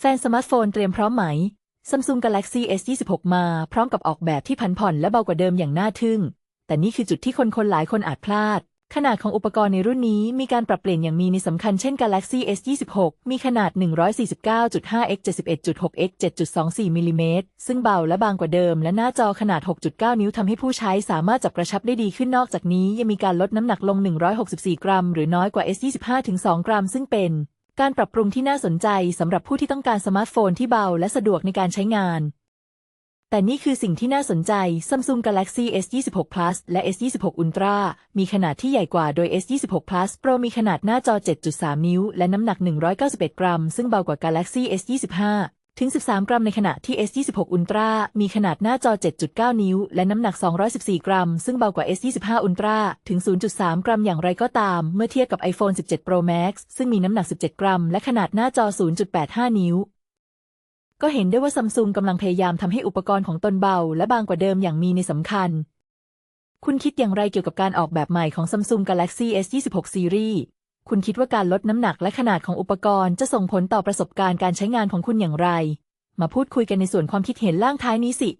แฟนสมาร์ทโฟนเตรียมพร้อมไหม Samsung Galaxy S26 มาพร้อมกับออกแบบที่ผันผ่อนและเบากว่าเดิมอย่างน่าทึ่ง แต่นี่คือจุดที่คนคนหลายคนอาจพลาด ขนาดของอุปกรณ์ในรุ่นนี้มีการปรับเปลี่ยนอย่างมีนัยสำคัญเช่น Galaxy S26 มีขนาด 149.5 x 71.6 x 7.24มิลลิเมตรซึ่งเบาและบางกว่าเดิม และหน้าจอขนาด 6.9 นิ้วทำให้ผู้ใช้สามารถจับกระชับได้ดีขึ้นนอกจากนี้ยังมีการลดน้ำหนักลง 164 กรัม หรือน้อยกว่า S25 ถึง2กรัม ซึ่งเป็น การปรับปรุงที่น่าสนใจสำหรับผู้ที่ต้องการสมาร์ทโฟนที่เบาและสะดวกในการใช้งาน แต่นี่คือสิ่งที่น่าสนใจ Samsung Galaxy S26 Plus และ S26 Ultra มีขนาดที่ใหญ่กว่าโดย S26 Plus Pro มีขนาดหน้าจอ 7.3 นิ้ว และน้ำหนัก 191 กรัม ซึ่งเบากว่า Galaxy S25 ถึง 13 กรัมในขณะที่ S26 Ultra มีขนาดหน้าจอ 7.9 นิ้ว และน้ำหนัก 214 กรัม ซึ่งเบากว่า S25 Ultra ถึง 0.3 กรัมอย่างไรก็ตาม เมื่อเทียบกับ iPhone 17 Pro Max ซึ่งมีน้ำหนัก 17 กรัม และขนาดหน้าจอ 0.85 นิ้ว ก็เห็นได้ว่าซัมซุงกำลังพยายามทำให้อุปกรณ์ของตนเบา และบางกว่าเดิมอย่างมีในสำคัญ คุณคิดอย่างไรเกี่ยวกับการออกแบบใหม่ของ Samsung Galaxy S26 Series คุณคิดว่าการลดน้ำหนักและขนาดของอุปกรณ์จะส่งผลต่อประสบการณ์การใช้งานของคุณอย่างไร มาพูดคุยกันในส่วนความคิดเห็นล่างท้ายนี้สิ